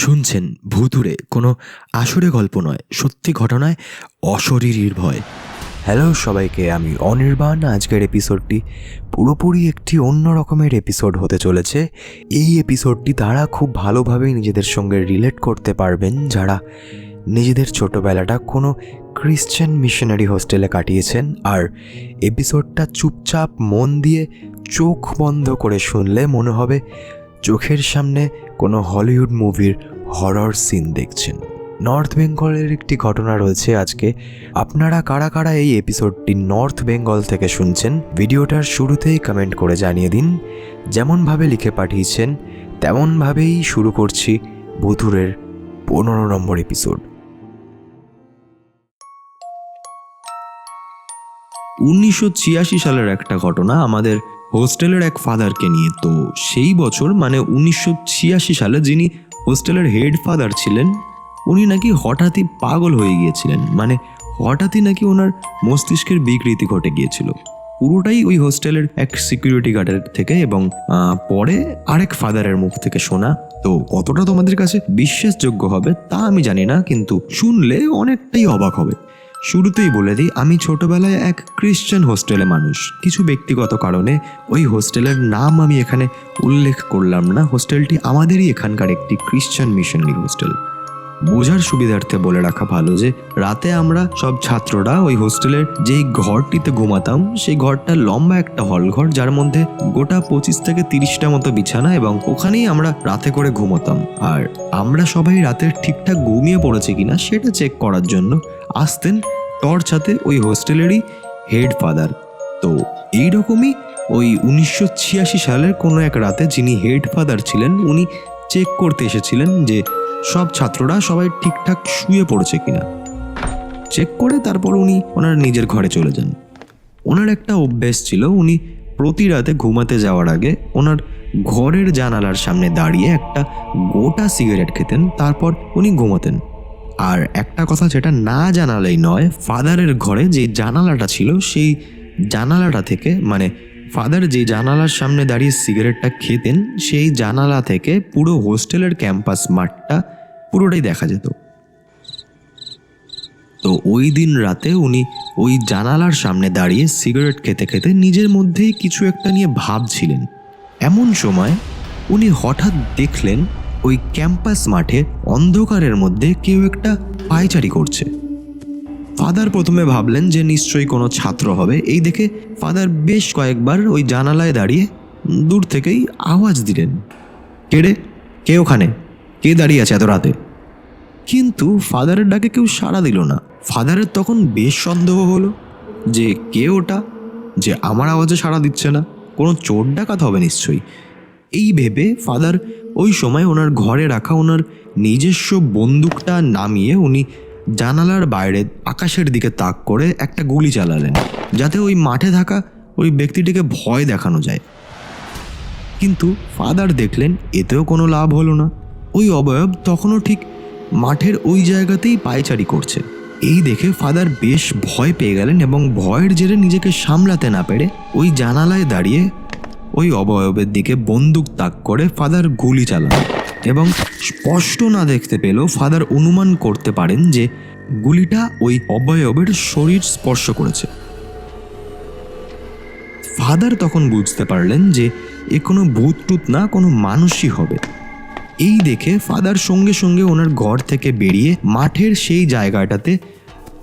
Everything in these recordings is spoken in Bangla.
শুনছেন ভুতুরে কোনো আসরে গল্প নয়, সত্যি ঘটনায় অশরীরীর ভয়। হ্যালো সবাইকে, আমি অনির্বাণ। আজকের এপিসোডটি পুরোপুরি একটি অন্য রকমের এপিসোড হতে চলেছে। এই এপিসোডটি তারা খুব ভালোভাবেই নিজেদের সঙ্গে রিলেট করতে পারবেন, যারা নিজেদের ছোটোবেলাটা কোনো ক্রিশ্চান মিশনারি হোস্টেলে কাটিয়েছেন। আর এপিসোডটা চুপচাপ মন দিয়ে চোখ বন্ধ করে শুনলে মনে হবে চোখের সামনে কোনো হলিউড মুভির হরর সিন দেখছেন। নর্থ বেঙ্গলের একটি ঘটনা রয়েছে আজকে। আপনারা কারা কারা এই এপিসোডটি নর্থ বেঙ্গল থেকে শুনছেন, ভিডিওটার শুরুতেই কমেন্ট করে জানিয়ে দিন। যেমনভাবে লিখে পাঠিয়েছেন, তেমনভাবেই শুরু করছি বধুরের পনেরো নম্বর এপিসোড। উনিশশো ছিয়াশি সালের একটা ঘটনা আমাদের হোস্টেলের এক ফাদারকে নিয়ে। তো সেই বছর মানে উনিশশো ছিয়াশি সালে, যিনি হোস্টেলের হেড ফাদার ছিলেন, উনি নাকি হঠাৎই পাগল হয়ে গিয়েছিলেন। মানে হঠাৎই নাকি ওনার মস্তিষ্কের বিকৃতি ঘটে গিয়েছিল। পুরোটাই ওই হোস্টেলের এক সিকিউরিটি গার্ডের থেকে এবং পরে আরেক ফাদারের মুখ থেকে শোনা। তো কতটা তোমাদের কাছে বিশ্বাসযোগ্য হবে তা আমি জানি না, কিন্তু শুনলে অনেকটাই অবাক হবে। শুরুতেই বলে দিই, আমি ছোটবেলায় এক ক্রিশ্চান হোস্টেলে মানুষ। কিছু ব্যক্তিগত কারণে ওই হোস্টেলের নাম আমি এখানে উল্লেখ করলাম না। হোস্টেলটি আমাদেরই এখানকার একটি ক্রিশ্চান মিশনারি হোস্টেল বোঝার সুবিধার্থে বলে রাখা ভালো যে, রাতে আমরা সব ছাত্ররা ওই হোস্টেলের যেই ঘরটিতে ঘুমাতাম, সেই ঘরটা লম্বা একটা হল ঘর, যার মধ্যে গোটা পঁচিশ থেকে তিরিশটা মতো বিছানা এবং ওখানেই আমরা রাতে করে ঘুমাতাম। আর আমরা সবাই রাতের ঠিকঠাক ঘুমিয়ে পড়েছি কিনা, সেটা চেক করার জন্য আসতেন টর্চ হাতে ওই হোস্টেলেরই হেড ফাদার। তো এইরকমই ওই উনিশশো ছিয়াশি সালের কোনো এক রাতে যিনি হেড ফাদার ছিলেন, উনি চেক করতে এসেছিলেন যে সব ছাত্ররা সবাই ঠিকঠাক শুয়ে পড়েছে কিনা। চেক করে তারপর উনি ওনার নিজের ঘরে চলে যান। ওনার একটা অভ্যেস ছিল, উনি প্রতি রাতে ঘুমাতে যাওয়ার আগে ওনার ঘরের জানালার সামনে দাঁড়িয়ে একটা গোটা সিগারেট খেতেন, তারপর উনি ঘুমাতেন। আর একটা কথা যেটা না জানালেই নয়, ফাদারের ঘরে যে জানালাটা ছিল, সেই জানালাটা থেকে মানে ফাদার যে জানালার সামনে দাঁড়িয়ে সিগারেটটা খেতেন, সেই জানালা থেকে পুরো হোস্টেলের ক্যাম্পাস মাঠটা পুরোটাই দেখা যেত। তো ওই দিন রাতে উনি ওই জানালার সামনে দাঁড়িয়ে সিগারেট খেতে খেতে নিজের মধ্যেই কিছু একটা নিয়ে ভাবছিলেন। এমন সময় উনি হঠাৎ দেখলেন ওই ক্যাম্পাস মাঠে অন্ধকারের মধ্যে কেউ একটা পায়চারি করছে। ফাদার প্রথমে ভাবলেন যে নিশ্চয়ই কোনো ছাত্র হবে। এই দেখে ফাদার বেশ কয়েকবার ওই জানালায় দাঁড়িয়ে দূর থেকেই আওয়াজ দিলেন। কে রে? কে ওখানে? কে দাঁড়িয়ে আছে এত রাতে? কিন্তু ফাদারের ডাকে কেউ সাড়া দিল না। ফাদারের তখন বেশ সন্দেহ হলো যে কে ওটা? যে আমার আওয়াজে সাড়া দিচ্ছে না? কোনো চোর ডাকাত হবে নিশ্চয়ই। এই ভেবে ফাদার ওই সময় ওনার ঘরে রাখা ওনার নিজস্ব বন্দুকটা নামিয়ে উনি জানালার বাইরে আকাশের দিকে তাক করে একটা গুলি চালালেন, যাতে ওই মাঠে থাকা ওই ব্যক্তিটিকে ভয় দেখানো যায়। কিন্তু ফাদার দেখলেন এতেও কোনো লাভ হলো না। ওই অবয়ব তখনও ঠিক মাঠের ওই জায়গাতেই পায়চারি করছে। এই দেখে ফাদার বেশ ভয় পেয়ে গেলেন এবং ভয়ের জেরে নিজেকে সামলাতে না পেরে ওই জানালায় দাঁড়িয়ে ওই অবয়বের দিকে বন্দুক তাক করে ফাদার গুলি চালান এবং স্পষ্ট না দেখতে পেলেও ফাদার অনুমান করতে পারেন যে গুলিটা ওই অবয়বের শরীর স্পর্শ করেছে। ফাদার তখন বুঝতে পারলেন যে এ কোনো ভূত টুত না, কোনো মানুষই হবে। এই দেখে ফাদার সঙ্গে সঙ্গে ওনার ঘর থেকে বেরিয়ে মাঠের সেই জায়গাটাতে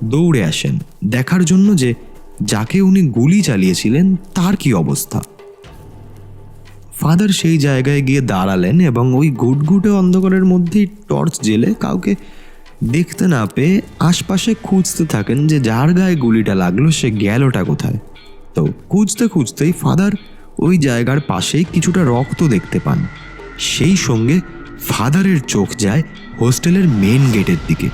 দৌড়ে আসেন, দেখার জন্য যে যাকে উনি গুলি চালিয়েছিলেন তার কি অবস্থা। ফাদার সেই জায়গায় গিয়ে দাঁড়ালেন এবং ওই গুটগুটে অন্ধকারের মধ্যেই টর্চ জেলে কাউকে দেখতে না পেয়ে আশপাশে খুঁজতে থাকেন যে যার গায়ে গুলিটা লাগল, সে গেলটা কোথায়। তো খুঁজতে খুঁজতেই ফাদার ওই জায়গার পাশেই কিছুটা রক্ত দেখতে পান। সেই সঙ্গে ফাদারের চোখ যায় হোস্টেলের মেন গেটের দিকে।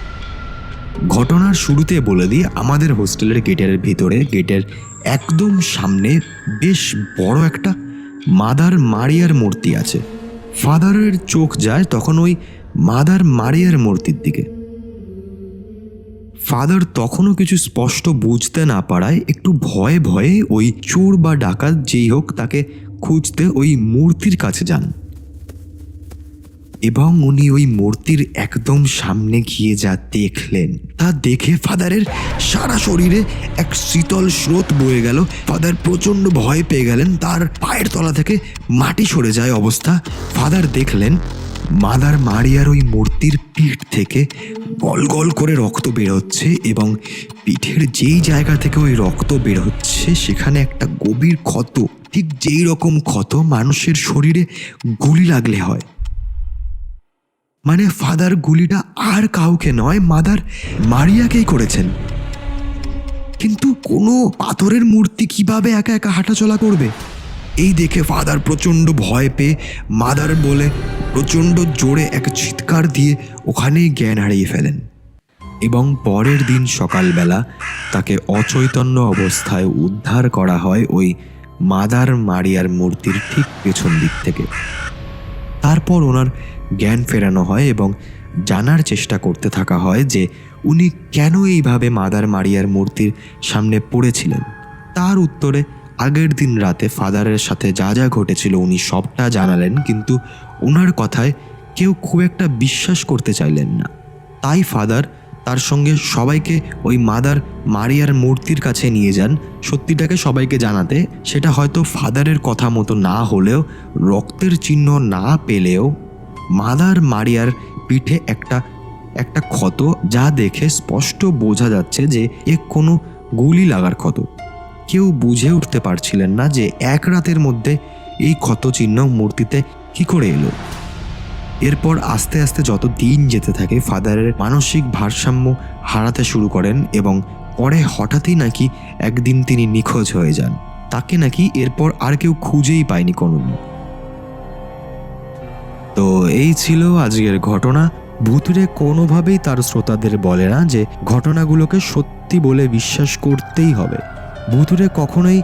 ঘটনার শুরুতে বলে দিই, আমাদের হোস্টেলের গেটের ভিতরে, গেটের একদম সামনে বেশ বড় একটা মাদার মারিয়ার মূর্তি আছে। ফাদারের চোখ যায় তখন ওই মাদার মারিয়ার মূর্তির দিকে। ফাদার তখনও কিছু স্পষ্ট বুঝতে না পারায় একটু ভয়ে ভয়ে ওই চোর বা ডাকাত যেই হোক তাকে খুঁজতে ওই মূর্তির কাছে যান। এবং উনি ওই মূর্তির একদম সামনে গিয়ে যা দেখলেন, তা দেখে ফাদারের সারা শরীরে এক শীতল স্রোত বয়ে গেল। ফাদার প্রচণ্ড ভয় পেয়ে গেলেন, তার পায়ের তলা থেকে মাটি সরে যায় অবস্থা। ফাদার দেখলেন, মাদার মারিয়ার ওই মূর্তির পিঠ থেকে গল গল করে রক্ত বেরোচ্ছে এবং পিঠের যেই জায়গা থেকে ওই রক্ত বের হচ্ছে সেখানে একটা গভীর ক্ষত, ঠিক যেই রকম ক্ষত মানুষের শরীরে গুলি লাগলে হয়। মানে ফাদার গুলিটা আর কাউকে নয়, মাদার মারিয়াকেই করেছেন। কিন্তু কোনো পাথরের মূর্তি কীভাবে একা একা হাঁটাচলা করবে? এই দেখে ফাদার প্রচণ্ড ভয় পেয়ে মাদার বলে, প্রচণ্ড জোরে এক চিৎকার দিয়ে ওখানেই জ্ঞান হারিয়ে ফেলেন। এবং পরের দিন সকালবেলা তাকে অচৈতন্য অবস্থায় উদ্ধার করা হয় ওই মাদার মারিয়ার মূর্তির ঠিক পেছন দিক থেকে। তারপর ওনার জ্ঞান ফেরানো হয় এবং জানার চেষ্টা করতে থাকা হয় যে উনি কেন এইভাবে মাদার মারিয়ার মূর্তির সামনে পড়েছিলেন। তার উত্তরে, আগের দিন রাতে ফাদারের সাথে যা যা ঘটেছিল উনি সবটা জানালেন, কিন্তু ওনার কথায় কেউ খুব একটা বিশ্বাস করতে চাইলেন না। তাই ফাদার তার সঙ্গে সবাইকে ওই মাদার মারিয়ার মূর্তির কাছে নিয়ে যান। সত্যিটাকে সবাইকে জানাতে, সেটা হয়তো ফাদারের কথা মতো না হলেও, রক্তের চিহ্ন না পেলেও মাদার মারিয়ার পিঠে একটা একটা ক্ষত যা দেখে স্পষ্ট বোঝা যাচ্ছে যে এ কোনো গুলি লাগার ক্ষত। কেউ বুঝে উঠতে পারছিলেন না যে এক রাতের মধ্যে এই ক্ষত চিহ্ন মূর্তিতে কি করে এলো। এরপর আস্তে আস্তে যত দিন যেতে থাকে, ফাদারের মানসিক ভারসাম্য হারাতে শুরু করেন এবং পরে হঠাৎই নাকি একদিন তিনি নিখোঁজ হয়ে যান। তাকে নাকি এরপর আর কেউ খুঁজেই পায়নি কোনোদিন। তো এই ছিল আজকের ঘটনা। ভুতুরে কোনোভাবেই তার শ্রোতাদের বলে না যে ঘটনাগুলোকে সত্যি বলে বিশ্বাস করতেই হবে। ভুতুরে কখনোই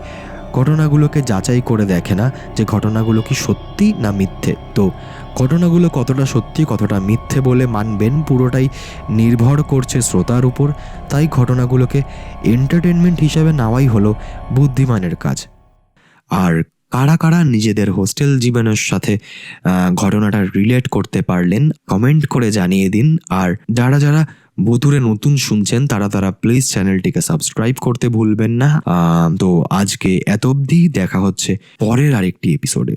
ঘটনাগুলোকে যাচাই করে দেখে না যে ঘটনাগুলো কি সত্যি না মিথ্যে। তো ঘটনাগুলো কতটা সত্যি, কতটা মিথ্যে বলে মানবেন পুরোটাই নির্ভর করছে শ্রোতার উপর। তাই ঘটনাগুলোকে এন্টারটেনমেন্ট হিসাবে নেওয়াই হলো বুদ্ধিমানের কাজ। আর কারা কারা নিজেদের হোস্টেল জীবনের সাথে ঘটনাটা রিলেট করতে পারলেন কমেন্ট করে জানিয়ে দিন। আর যারা যারা বধুরে নতুন শুনছেন, তারা তারা প্লিজ চ্যানেলটিকে সাবস্ক্রাইব করতে ভুলবেন না। তো আজকে এত অবধি দেখা হচ্ছে পরের আরেকটি এপিসোডে